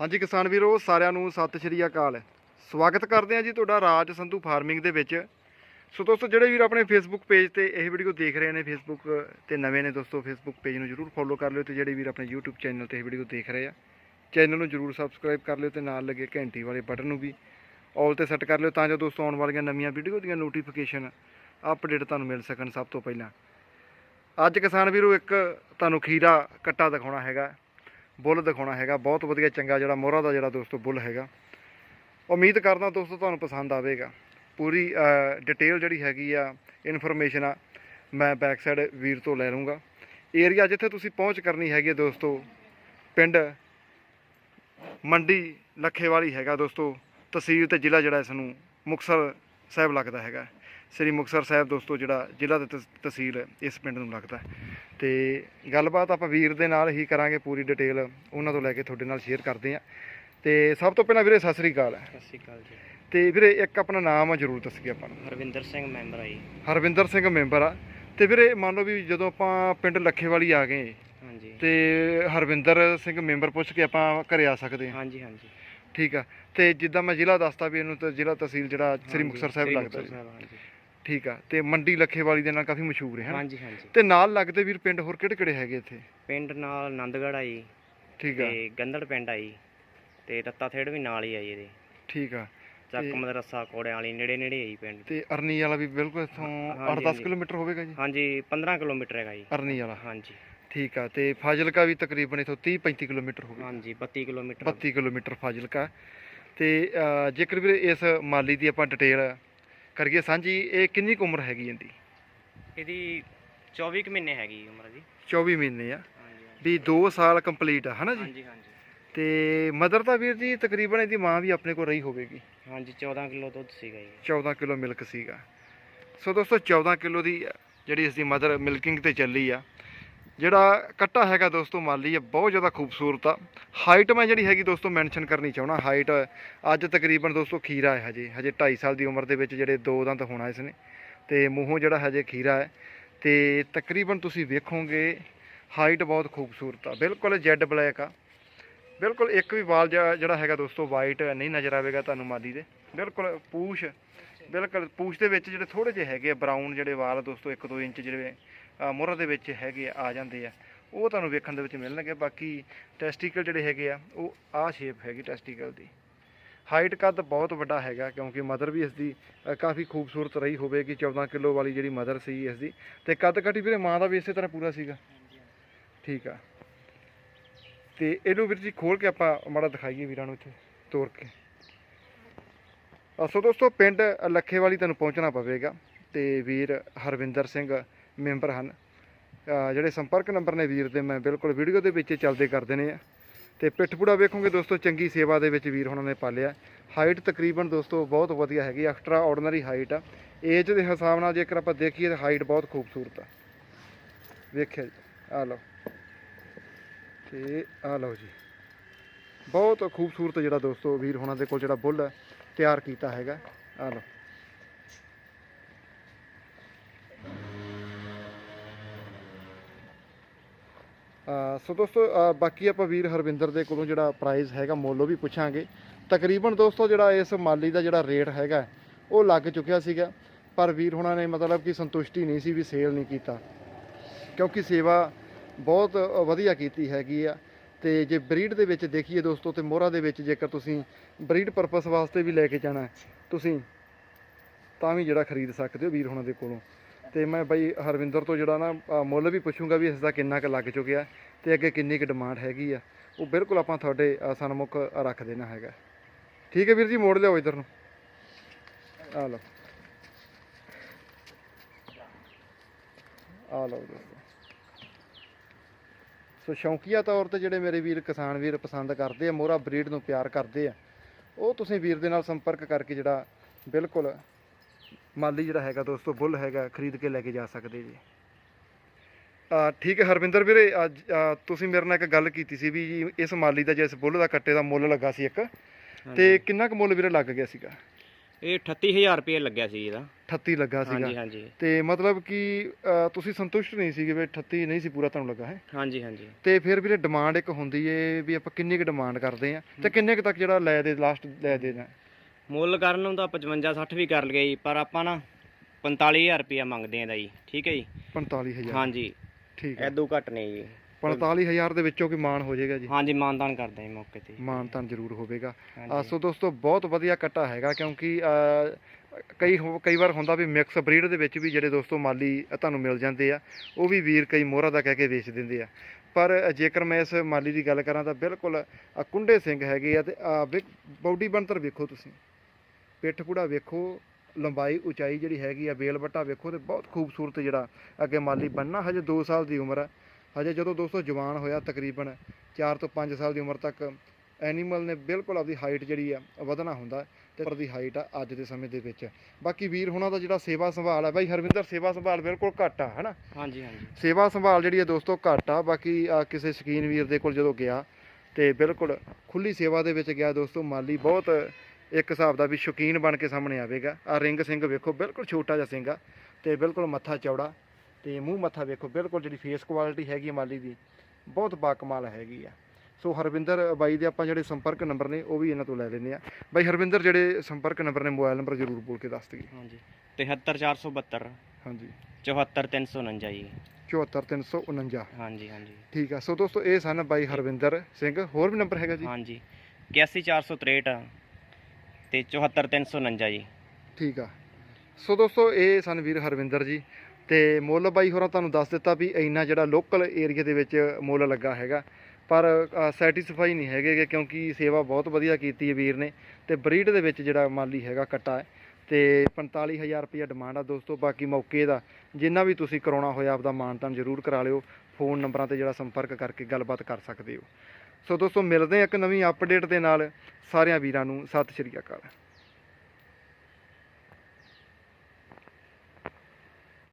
ਹਾਂਜੀ ਕਿਸਾਨ ਵੀਰੋ, ਸਾਰਿਆਂ ਨੂੰ ਸਤਿ ਸ਼੍ਰੀ ਅਕਾਲ। ਸਵਾਗਤ ਕਰਦੇ ਹਾਂ ਜੀ ਤੁਹਾਡਾ ਰਾਜ ਸੰਧੂ ਫਾਰਮਿੰਗ ਦੇ ਵਿੱਚ। ਸੋ ਦੋਸਤੋ, ਜਿਹੜੇ ਵੀਰ ਆਪਣੇ ਫੇਸਬੁੱਕ ਪੇਜ ਤੇ ਇਹ ਵੀਡੀਓ ਦੇਖ ਰਹੇ ਨੇ ਫੇਸਬੁੱਕ ਤੇ ਨਵੇਂ ਨੇ ਦੋਸਤੋ ਫੇਸਬੁੱਕ ਪੇਜ ਨੂੰ ਜਰੂਰ ਫੋਲੋ ਕਰ ਲਿਓ ਤੇ ਜਿਹੜੇ ਵੀਰ ਆਪਣੇ YouTube ਚੈਨਲ ਤੇ ਇਹ ਵੀਡੀਓ ਦੇਖ ਰਹੇ ਆ ਚੈਨਲ ਨੂੰ ਜਰੂਰ ਸਬਸਕ੍ਰਾਈਬ ਕਰ ਲਿਓ ਤੇ ਨਾਲ ਲੱਗੇ ਘੰਟੀ ਵਾਲੇ ਬਟਨ ਨੂੰ ਵੀ ਆਲ ਤੇ ਸੈੱਟ ਕਰ ਲਿਓ ਤਾਂ ਜੋ ਦੋਸਤੋ ਆਉਣ ਵਾਲੀਆਂ ਨਵੀਆਂ ਵੀਡੀਓ ਦੀਆਂ ਨੋਟੀਫਿਕੇਸ਼ਨ ਅਪਡੇਟ ਤੁਹਾਨੂੰ ਮਿਲ ਸਕਣ ਸਭ ਤੋਂ ਪਹਿਲਾਂ। ਅੱਜ ਕਿਸਾਨ ਵੀਰੋ, ਇੱਕ ਤੁਹਾਨੂੰ ਖੀਰਾ ਕੱਟਾ ਦਿਖਾਉਣਾ ਹੈਗਾ। ਬੁੱਲ ਦਿਖਾਉਣਾ ਹੈਗਾ। ਬਹੁਤ ਵਧੀਆ ਚੰਗਾ ਜਿਹੜਾ ਮੋਹਰਾ ਦਾ ਜਿਹੜਾ ਦੋਸਤੋ ਬੁੱਲ ਹੈਗਾ। ਉਮੀਦ ਕਰਦਾ ਦੋਸਤੋ ਤੁਹਾਨੂੰ ਪਸੰਦ ਆਵੇਗਾ। ਪੂਰੀ ਡਿਟੇਲ ਜਿਹੜੀ ਹੈਗੀ ਆ ਇਨਫੋਰਮੇਸ਼ਨ ਆ, ਮੈਂ ਬੈਕ ਸਾਈਡ ਵੀਰ ਤੋਂ ਲੈ ਲੂੰਗਾ ਏਰੀਆ ਜਿੱਥੇ ਤੁਸੀਂ ਪਹੁੰਚ ਕਰਨੀ ਹੈਗੀ ਹੈ ਦੋਸਤੋ, ਪਿੰਡ ਮੰਡੀ ਲੱਖੇਵਾਲੀ ਹੈਗਾ ਦੋਸਤੋ। ਤਹਿਸੀਲ ਤੇ ਜ਼ਿਲ੍ਹਾ ਜਿਹੜਾ ਇਸ ਨੂੰ ਮੁਕਤਸਰ ਸਾਹਿਬ ਲੱਗਦਾ ਹੈਗਾ। ਸ੍ਰੀ ਮੁਕਤਸਰ ਸਾਹਿਬ ਦੋਸਤੋ ਜਿਹੜਾ ਜ਼ਿਲ੍ਹਾ ਤੇ ਤਹਿ- ਤਹਿਸੀਲ ਇਸ ਪਿੰਡ ਨੂੰ ਲੱਗਦਾ ਤੇ ਗੱਲਬਾਤ ਆਪਾਂ ਵੀਰ ਦੇ ਨਾਲ ਹੀ ਕਰਾਂਗੇ ਪੂਰੀ ਡਿਟੇਲ ਉਹਨਾਂ ਤੋਂ ਲੈ ਕੇ ਤੁਹਾਡੇ ਨਾਲ ਸ਼ੇਅਰ ਕਰਦੇ ਹਾਂ। ਤੇ ਸਭ ਤੋਂ ਪਹਿਲਾਂ ਵੀਰੇ ਸਤਿ ਸ੍ਰੀ ਅਕਾਲ ਸਤਿ ਸ਼੍ਰੀ ਅਕਾਲ ਜੀ। ਤੇ ਵੀਰੇ ਇੱਕ ਆਪਣਾ ਨਾਮ ਜ਼ਰੂਰ ਦੱਸੀਏ ਆਪਾਂ ਨੂੰ। ਹਰਵਿੰਦਰ ਸਿੰਘ ਮੈਂਬਰ ਆਈ ਹਰਵਿੰਦਰ ਸਿੰਘ ਮੈਂਬਰ ਆ। ਤੇ ਵੀਰੇ ਮੰਨ ਲਓ ਵੀ ਜਦੋਂ ਆਪਾਂ ਪਿੰਡ ਲੱਖੇਵਾਲੀ ਆ ਗਏ ਹਾਂਜੀ। ਤੇ ਹਰਵਿੰਦਰ ਸਿੰਘ ਮੈਂਬਰ ਪੁੱਛ ਕੇ ਆਪਾਂ ਘਰੇ ਆ ਸਕਦੇ ਹਾਂ। ਹਾਂਜੀ ਹਾਂਜੀ। ਠੀਕ ਆ। ਤੇ ਜਿੱਦਾਂ ਮੈਂ ਜ਼ਿਲ੍ਹਾ ਦੱਸਤਾ ਵੀ ਇਹਨੂੰ ਤਾਂ ਜ਼ਿਲ੍ਹਾ ਤਹਿਸੀਲ ਜਿਹੜਾ ਸ੍ਰੀ ਮੁਕਤਸਰ ਸਾਹਿਬ ਲੱਗਦਾ ਜੀ। ਹਾਂਜੀ। ਠੀਕ ਆ ਤੇ ਮੰਡੀ ਲੱਖੇਵਾਲੀ ਦੇ ਨਾਲ ਕਾਫੀ ਮਸ਼ਹੂਰ ਹੈ ਹਾਂਜੀ ਹਾਂਜੀ। ਤੇ ਨਾਲ ਲੱਗਦੇ ਵੀਰ ਪਿੰਡ ਹੋਰ ਕਿਹੜੇ ਕਿਹੜੇ ਹੈਗੇ ਇੱਥੇ? ਪਿੰਡ ਨਾਲ ਆਨੰਦਗੜ੍ਹ ਆਈ ਠੀਕ ਆ। ਤੇ ਗੰਦੜ ਪਿੰਡ ਆਈ ਤੇ ਰੱਤਾ ਥੇੜ ਵੀ ਨਾਲ ਹੀ ਆਈ ਇਹਦੇ। ਠੀਕ ਆ। ਚੱਕ ਮਦਰਸਾ ਕੋੜਿਆਂ ਵਾਲੀ ਨੇੜੇ ਨੇੜੇ ਆਈ ਪਿੰਡ। ਤੇ ਅਰਨੀ ਵਾਲਾ ਵੀ ਬਿਲਕੁਲ ਇੱਥੋਂ ਹਾਂਜੀ, 8-10 ਹਾਂਜੀ। ਕਿਲੋਮੀਟਰ ਹੋਵੇਗਾ ਜੀ? ਹਾਂਜੀ 15 ਕਿਲੋਮੀਟਰ ਹੈਗਾ ਜੀ। ਅਰਨੀ ਵਾਲਾ। ਹਾਂਜੀ। ਠੀਕ ਆ ਤੇ ਫਾਜ਼ਿਲਕਾ ਵੀ ਤਕਰੀਬਨ ਇਥੋਂ 30-35 ਕਿਲੋਮੀਟਰ ਹੋਵੇਗਾ। ਹਾਂਜੀ 32 ਕਿਲੋਮੀਟਰ। 32 ਕਿਲੋਮੀਟਰ ਫਾਜ਼ਿਲਕਾ। ਤੇ ਜੇਕਰ ਵੀਰੇ ਇਸ ਮਾਲੀ ਦੀ ਆਪਾਂ ਡਿਟੇਲ ਕਰੀਏ ਸਾਂਝੀ ਇਹ ਕਿੰਨੀ ਕੁ ਉਮਰ ਹੈਗੀ ਇਹਦੀ? ਇਹਦੀ 24 ਕੁ ਮਹੀਨੇ ਹੈਗੀ ਉਮਰ ਜੀ 24 ਮਹੀਨੇ ਆ। ਵੀ 2 ਸਾਲ ਕੰਪਲੀਟ ਆ ਹਨਾ ਜੀ? ਹਾਂਜੀ ਹਾਂਜੀ। ਤੇ ਮਦਰ ਦਾ ਵੀਰ ਜੀ ਤਕਰੀਬਨ ਇਹਦੀ ਮਾਂ ਵੀ ਆਪਣੇ ਕੋਲ ਰਹੀ ਹੋਵੇਗੀ? ਹਾਂਜੀ 14 ਕਿਲੋ ਦੁੱਧ ਸੀਗਾ ਜੀ। 14 ਕਿਲੋ ਮਿਲਕ ਸੀਗਾ। ਸੋ ਦੋਸਤੋ 14 ਕਿਲੋ ਦੀ ਜਿਹੜੀ ਇਸ ਦੀ ਮਦਰ ਮਿਲਕਿੰਗ ਤੇ ਚੱਲੀ ਆ ਜਿਹੜਾ ਕੱਟਾ ਹੈਗਾ ਦੋਸਤੋ ਮਾਲੀ ਆ ਬਹੁਤ ਜ਼ਿਆਦਾ ਖੂਬਸੂਰਤ ਆ। ਹਾਈਟ ਮੈਂ ਜਿਹੜੀ ਹੈਗੀ ਦੋਸਤੋ ਮੈਂਸ਼ਨ ਕਰਨੀ ਚਾਹਣਾ ਹਾਈਟ ਅੱਜ ਤਕਰੀਬਨ ਦੋਸਤੋ ਖੀਰਾ ਹੈ ਹਜੇ ਹਜੇ 2.5 ਸਾਲ ਦੀ ਉਮਰ ਦੇ ਵਿੱਚ ਜਿਹੜੇ ਦੋ ਦੰਦ ਹੋਣਾ ਇਸ ਨੇ। ਤੇ ਮੂੰਹੋਂ ਜਿਹੜਾ ਹਜੇ ਖੀਰਾ ਹੈ। ਤੇ ਤਕਰੀਬਨ ਤੁਸੀਂ ਵੇਖੋਗੇ ਹਾਈਟ ਬਹੁਤ ਖੂਬਸੂਰਤ ਆ। ਬਿਲਕੁਲ ਜੈਡ ਬਲੈਕ ਆ। ਬਿਲਕੁਲ ਇੱਕ ਵੀ ਵਾਲ ਜਿਹੜਾ ਹੈਗਾ ਦੋਸਤੋ ਵਾਈਟ ਨਹੀਂ ਨਜ਼ਰ ਆਵੇਗਾ ਤੁਹਾਨੂੰ ਮਾਦੀ ਦੇ। ਬਿਲਕੁਲ ਪੂਛ ਬਿਲਕੁਲ ਪੂਛ ਦੇ ਵਿੱਚ ਜਿਹੜੇ ਥੋੜੇ ਜਿਹੇ ਹੈਗੇ ਆ ਬਰਾਊਨ ਜਿਹੜੇ ਵਾਲ ਦੋਸਤੋ 1-2 ਇੰਚ ਜਿਹੜੇ ਮੁਹਰ ਦੇ ਵਿੱਚ ਹੈਗੇ ਆ ਜਾਂਦੇ ਆ। ਉਹ ਤੁਹਾਨੂੰ ਵੇਖਣ ਦੇ ਵਿੱਚ ਮਿਲਣਗੇ ਬਾਕੀ ਟੈਸਟੀਕਲ ਜਿਹੜੇ ਹੈਗੇ ਆ, ਉਹ ਆਹ ਸ਼ੇਪ ਹੈਗੀ ਟੈਸਟੀਕਲ ਦੀ। ਹਾਈਟ ਕੱਦ ਬਹੁਤ ਵੱਡਾ ਹੈਗਾ, ਕਿਉਂਕਿ ਮਦਰ ਵੀ ਇਸ ਦੀ ਕਾਫੀ ਖੂਬਸੂਰਤ ਰਹੀ ਹੋਵੇਗੀ। 14 ਕਿਲੋ ਵਾਲੀ ਜਿਹੜੀ ਮਦਰ ਸੀ ਇਸ ਦੀ ਤੇ ਕੱਦ ਕਾਠੀ ਵੀਰੇ, ਮਾਂ ਦਾ ਵੀ ਇਸੇ ਤਰ੍ਹਾਂ ਪੂਰਾ ਸੀਗਾ। ਠੀਕ ਆ। ਤੇ ਇਹਨੂੰ ਵੀਰ ਜੀ ਖੋਲ ਕੇ ਆਪਾਂ ਮਾੜਾ ਦਿਖਾਈਏ ਵੀਰਾਂ ਨੂੰ ਇੱਥੇ ਤੋੜ ਕੇ। ਸੋ ਦੋਸਤੋ, ਪਿੰਡ ਲੱਖੇ ਵਾਲੀ ਤੁਹਾਨੂੰ ਪਹੁੰਚਣਾ ਪਵੇਗਾ। ਤੇ ਵੀਰ ਹਰਵਿੰਦਰ ਸਿੰਘ ਮੈਂਬਰ ਹਨ। ਜਿਹੜੇ ਸੰਪਰਕ ਨੰਬਰ ਨੇ ਵੀਰ ਦੇ, ਮੈਂ ਬਿਲਕੁਲ ਵੀਡੀਓ ਦੇ ਵਿੱਚ ਚੱਲਦੇ ਕਰ ਦੇਣੇ ਆ। ਤੇ ਪਿੱਠਪੂੜਾ ਵੇਖੋਗੇ ਦੋਸਤੋ, ਚੰਗੀ ਸੇਵਾ ਦੇ ਵਿੱਚ ਵੀਰ ਹੁਣਾਂ ਨੇ ਪਾਲਿਆ ਹਾਈਟ ਤਕਰੀਬਨ ਦੋਸਤੋ ਬਹੁਤ ਵਧੀਆ ਹੈਗੀ ਐਕਸਟਰਾ ਆਰਡੀਨਰੀ ਹਾਈਟ ਆ। ਏਜ ਦੇ ਹਿਸਾਬ ਨਾਲ ਜੇਕਰ ਆਪਾਂ ਦੇਖੀਏ ਤਾਂ ਹਾਈਟ ਬਹੁਤ ਖੂਬਸੂਰਤ ਆ। ਵੇਖਿਆ ਜੀ, ਆ ਲਓ। ਤੇ ਆ ਲਓ ਜੀ। ਬਹੁਤ ਖੂਬਸੂਰਤ ਜਿਹੜਾ ਦੋਸਤੋ ਵੀਰ ਹੁਣਾਂ ਦੇ ਕੋਲ ਜਿਹੜਾ ਬੁੱਲ ਤਿਆਰ ਕੀਤਾ ਹੈਗਾ। ਆ ਲਓ। ਸੋ ਦੋਸਤੋ ਬਾਕੀ ਆਪਾਂ ਵੀਰ ਹਰਵਿੰਦਰ ਦੇ ਕੋਲੋਂ ਜਿਹੜਾ ਪ੍ਰਾਈਸ ਹੈਗਾ, ਮੁੱਲ ਉਹ ਵੀ ਪੁੱਛਾਂਗੇ। ਤਕਰੀਬਨ ਦੋਸਤੋ, ਜਿਹੜਾ ਇਸ ਮਾਲੀ ਦਾ ਜਿਹੜਾ ਰੇਟ ਹੈਗਾ, ਉਹ ਲੱਗ ਚੁੱਕਿਆ ਸੀਗਾ। ਪਰ ਵੀਰ ਹੁਣਾਂ ਨੇ ਮਤਲਬ ਕਿ ਸੰਤੁਸ਼ਟੀ ਨਹੀਂ ਸੀ ਵੀ ਸੇਲ ਨਹੀਂ ਕੀਤਾ। ਕਿਉਂਕਿ ਸੇਵਾ ਬਹੁਤ ਵਧੀਆ ਕੀਤੀ ਹੈਗੀ ਆ। ਤੇ ਜੇ ਬਰੀਡ ਦੇ ਵਿੱਚ ਦੇਖੀਏ ਦੋਸਤੋ, ਤੇ ਮੋਹਰਾ ਦੇ ਵਿੱਚ ਜੇਕਰ ਤੁਸੀਂ ਬਰੀਡ ਪਰਪਸ ਵਾਸਤੇ ਵੀ ਲੈ ਕੇ ਜਾਣਾ ਤੁਸੀਂ ਤਾਂ ਵੀ ਜਿਹੜਾ ਖਰੀਦ ਸਕਦੇ ਹੋ ਵੀਰ ਹੁਣਾਂ ਦੇ ਕੋਲੋਂ। ਤੇ ਮੈਂ ਬਾਈ ਹਰਵਿੰਦਰ ਤੋਂ ਜਿਹੜਾ ਨਾ ਮੁੱਲ ਵੀ ਪੁੱਛੂੰਗਾ ਵੀ ਇਸ ਦਾ ਕਿੰਨਾ ਕੁ ਲੱਗ ਚੁੱਕਿਆ ਤੇ ਅੱਗੇ ਕਿੰਨੀ ਕੁ ਡਿਮਾਂਡ ਹੈਗੀ ਆ ਉਹ ਬਿਲਕੁਲ ਆਪਾਂ ਤੁਹਾਡੇ ਅ, ਸਨਮੁਖ ਰੱਖ ਦੇਣਾ ਹੈਗਾ। ਠੀਕ ਹੈ ਵੀਰ ਜੀ ਮੋੜ ਲਿਆਓ ਇਧਰ ਨੂੰ। ਆ ਲਓ। ਆ ਲਓ ਦੋਸਤੋ ਸੋ ਸ਼ੌਂਕੀਆ ਤੌਰ ਤੇ ਜਿਹੜੇ ਮੇਰੇ ਵੀਰ ਕਿਸਾਨ ਵੀਰ ਪਸੰਦ ਕਰਦੇ ਆ ਮੋਹਰਾ ਬਰੀਡ ਨੂੰ ਪਿਆਰ ਕਰਦੇ ਆ ਉਹ ਤੁਸੀਂ ਵੀਰ ਦੇ ਨਾਲ ਸੰਪਰਕ ਕਰਕੇ ਜਿਹੜਾ ਬਿਲਕੁਲ ਮਾਲੀ ਜਿਹੜਾ ਹੈਗਾ ਦੋਸਤੋ ਬੁੱਲ ਹੈਗਾ ਖਰੀਦ ਕੇ ਲੈ ਕੇ ਜਾ ਸਕਦੇ ਜੀ। ਠੀਕ ਹੈ ਹਰਵਿੰਦਰ ਵੀਰੇ ਅੱਜ ਤੁਸੀਂ ਮੇਰੇ ਨਾਲ ਇੱਕ ਗੱਲ ਕੀਤੀ ਸੀ ਵੀ ਜੀ ਇਸ ਮਾਲੀ ਦਾ ਜਿਸ ਬੁੱਲ ਦਾ ਕੱਟੇ ਦਾ ਮੁੱਲ ਲੱਗਾ ਸੀ ਇੱਕ ਤੇ ਕਿੰਨਾ ਕੁ ਮੁੱਲ ਵੀਰੇ ਲੱਗ ਗਿਆ ਸੀਗਾ? ਇਹ 38000 ਰੁਪਏ ਲੱਗਿਆ ਸੀ ਇਹਦਾ। 38 ਲੱਗਾ ਹਾਂਜੀ ਸੀਗਾ। ਹਾਂਜੀ ਤੇ ਮਤਲਬ ਕਿ ਤੁਸੀਂ ਸੰਤੁਸ਼ਟ ਨਹੀਂ ਸੀਗੇ ਵੀ 38 ਨਹੀਂ ਸੀ ਪੂਰਾ ਤੁਹਾਨੂੰ ਲੱਗਾ ਹੈ60 ਹਾਂਜੀ ਤੇ ਫਿਰ ਵੀਰੇ ਡਿਮਾਂਡ ਇੱਕ ਹੁੰਦੀ ਏ ਵੀ ਆਪਾਂ ਕਿੰਨੀ ਕੁ ਡਿਮਾਂਡ ਕਰਦੇ ਆ ਤੇ ਕਿੰਨੇ ਕੁ ਤੱਕ ਜਿਹੜਾ ਲੈ ਦੇ ਲਾਸਟ ਲੈ ਦੇਣਾ। ਮੁੱਲ ਕਰਨ ਨੂੰ ਤਾਂ 55 60 ਵੀ ਕਰ ਲਈਏ ਜੀ ਪਰ ਆਪਾਂ ਨਾ 45000 ਰੁਪਏ ਮੰਗਦੇ ਆਂ ਦਾ ਜੀ ਠੀਕ ਹੈ ਜੀ? 45000 ਹਾਂਜੀ। ਠੀਕ ਹੈ। ਐਦੋਂ ਘੱਟ ਨਹੀਂ ਜੀ। 45000 ਦੇ ਵਿੱਚੋਂ ਕੋਈ ਮਾਨ ਹੋ ਜਾਏਗਾ ਜੀ? ਹਾਂਜੀ ਮਾਨਦਾਨ ਕਰਦੇ ਜੀ ਮੌਕੇ ਤੇ। ਮਾਨਤਾਨ ਜ਼ਰੂਰ ਹੋਵੇਗਾ। ਅ, ਹਾਂਜੀ ਸੋ ਦੋਸਤੋ ਬਹੁਤ ਵਧੀਆ ਕੱਟਾ ਹੈਗਾ ਕਿਉਂਕਿ ਕਈ ਕਈ ਵਾਰ ਹੁੰਦਾ ਵੀ ਮਿਕਸ ਬਰੀਡ ਦੇ ਵਿੱਚ ਵੀ ਜਿਹੜੇ ਦੋਸਤੋ ਮਾਲੀ ਤੁਹਾਨੂੰ ਮਿਲ ਜਾਂਦੇ ਆ ਉਹ ਵੀ ਵੀਰ ਕਈ ਮੋਹਰਾ ਦਾ ਕਹਿ ਕੇ ਵੇਚ ਦਿੰਦੇ ਆ। ਪਰ ਜੇਕਰ ਮੈਂ ਇਸ ਮਾਲੀ ਦੀ ਗੱਲ ਕਰਾਂ ਤਾਂ ਬਿਲਕੁਲ ਕੁੰਡੇ ਸਿੰਘ ਹੈਗੇ ਆ ਤੇ ਬਾਡੀ ਬਣਤਰ ਵੇਖੋ ਤੁਸੀਂ। ਪਿੱਠ ਪੂੜਾ ਵੇਖੋ ਲੰਬਾਈ ਉਚਾਈ ਜਿਹੜੀ ਹੈਗੀ ਆ ਬੇਲ ਬੱਟਾ ਵੇਖੋ ਤੇ ਬਹੁਤ ਖੂਬਸੂਰਤ ਜਿਹੜਾ ਅੱਗੇ ਮਾਲੀ ਬਣਨਾ ਹਜੇ 2 ਸਾਲ ਦੀ ਉਮਰ ਆ। ਹਜੇ ਜਦੋਂ ਦੋਸਤੋ ਜਵਾਨ ਹੋਇਆ ਤਕਰੀਬਨ 4 ਤੋਂ 5 ਸਾਲ ਦੀ ਉਮਰ ਤੱਕ ਐਨੀਮਲ ਨੇ ਬਿਲਕੁਲ ਆਪਦੀ ਹਾਈਟ ਜਿਹੜੀ ਆ ਵਧਣਾ ਹੁੰਦਾ ਤੇ ਪਰ ਦੀ ਹਾਈਟ ਆ ਅੱਜ ਦੇ ਸਮੇਂ ਦੇ ਵਿੱਚ। ਬਾਕੀ ਵੀਰ ਹੁਣਾਂ ਦਾ ਜਿਹੜਾ ਸੇਵਾ ਸੰਭਾਲ ਆ ਬਾਈ ਹਰਵਿੰਦਰ ਸੇਵਾ ਸੰਭਾਲ ਬਿਲਕੁਲ ਘੱਟ ਆ ਹਨਾ? ਹਾਂਜੀ ਹਾਂਜੀ। ਸੇਵਾ ਸੰਭਾਲ ਜਿਹੜੀ ਹੈ ਦੋਸਤੋ ਘੱਟ ਆ ਬਾਕੀ ਕਿਸੇ ਸ਼ਕੀਨ ਵੀਰ ਦੇ ਕੋਲ ਜਦੋਂ ਗਿਆ ਤੇ ਬਿਲਕੁਲ ਖੁੱਲੀ ਸੇਵਾ ਦੇ ਵਿੱਚ ਗਿਆ ਦੋਸਤੋ ਮਾਲੀ ਬਹੁਤ ਇੱਕ ਹਿਸਾਬ ਦਾ ਵੀ ਸ਼ੌਕੀਨ ਬਣ ਕੇ ਸਾਹਮਣੇ ਆਵੇਗਾ। ਆ ਰਿੰਗ ਸਿੰਘ ਵੇਖੋ ਬਿਲਕੁਲ ਛੋਟਾ ਜਿਹਾ ਸਿੰਘ ਆ ਤੇ ਬਿਲਕੁਲ ਮੱਥਾ ਚੌੜਾ ਤੇ ਮੂੰਹ ਮੱਥਾ ਵੇਖੋ ਬਿਲਕੁਲ ਜਿਹੜੀ ਫੇਸ ਕੁਆਲਿਟੀ ਹੈਗੀ ਮਾਲੀ ਦੀ ਬਹੁਤ ਬਾਕਮਾਲ ਹੈਗੀ ਆ। ਸੋ ਹਰਵਿੰਦਰ ਬਾਈ ਦੇ ਆਪਾਂ ਜਿਹੜੇ ਸੰਪਰਕ ਨੰਬਰ ਨੇ ਉਹ ਵੀ ਇਹਨਾਂ ਤੋਂ ਲੈ ਲੈਂਦੇ ਆ। ਬਾਈ ਹਰਵਿੰਦਰ ਜਿਹੜੇ ਸੰਪਰਕ ਨੰਬਰ ਨੇ ਮੋਬਾਈਲ ਨੰਬਰ ਜ਼ਰੂਰ ਬੋਲ ਕੇ ਦੱਸ ਦਈਏ। ਹਾਂਜੀ। 73472 ਹਾਂਜੀ। 74349 ਜੀ। 74349 ਹਾਂਜੀ ਹਾਂਜੀ। ਠੀਕ ਆ। ਸੋ ਦੋਸਤੋ ਇਹ ਸਨ ਬਾਈ ਹਰਵਿੰਦਰ ਸਿੰਘ। ਹੋਰ ਵੀ ਨੰਬਰ ਹੈਗਾ ਜੀ? ਹਾਂਜੀ। 81463 ਤੇ 74349 ਜੀ। ਠੀਕ ਆ। ਸੋ ਦੋਸਤੋ, ਇਹ ਸਨ ਵੀਰ ਹਰਵਿੰਦਰ ਜੀ ਤੇ ਮੁੱਲ ਬਾਈ ਹੋਰਾਂ ਤੁਹਾਨੂੰ ਦੱਸ ਦਿੱਤਾ ਵੀ ਇੰਨਾ ਜਿਹੜਾ ਲੋਕਲ ਏਰੀਆ ਦੇ ਵਿੱਚ ਮੁੱਲ ਲੱਗਾ ਹੈਗਾ। ਪਰ ਸੈਟੀਸਫਾਈ ਨਹੀਂ ਹੈਗੇ ਕਿਉਂਕਿ ਸੇਵਾ ਬਹੁਤ ਵਧੀਆ ਕੀਤੀ ਹੈ ਵੀਰ ਨੇ ਤੇ ਬਰੀਡ ਦੇ ਵਿੱਚ ਜਿਹੜਾ ਮਾਲੀ ਹੈਗਾ ਕੱਟਾ ਹੈ ਤੇ 45000 ਰੁਪਇਆ ਡਿਮਾਂਡ ਆ ਦੋਸਤੋ, ਬਾਕੀ ਮੌਕੇ ਦਾ ਜਿੰਨਾ ਵੀ ਤੁਸੀਂ ਕਰਾਉਣਾ ਹੋਇਆ ਆਪਦਾ ਮਾਨਤਾਨ ਜ਼ਰੂਰ ਕਰਾ ਲਿਓ। ਫੋਨ ਨੰਬਰਾਂ ਤੇ ਜਿਹੜਾ ਸੰਪਰਕ ਕਰਕੇ ਗੱਲਬਾਤ ਕਰ ਸਕਦੇ ਹੋ। ਸੋ ਦੋਸਤੋ, ਮਿਲਦੇ ਹਾਂ ਇੱਕ ਨਵੀਂ ਅਪਡੇਟ ਦੇ ਨਾਲ ਸਾਰਿਆਂ ਵੀਰਾਂ ਨੂੰ। ਸਤਿ ਸ਼੍ਰੀ ਅਕਾਲ।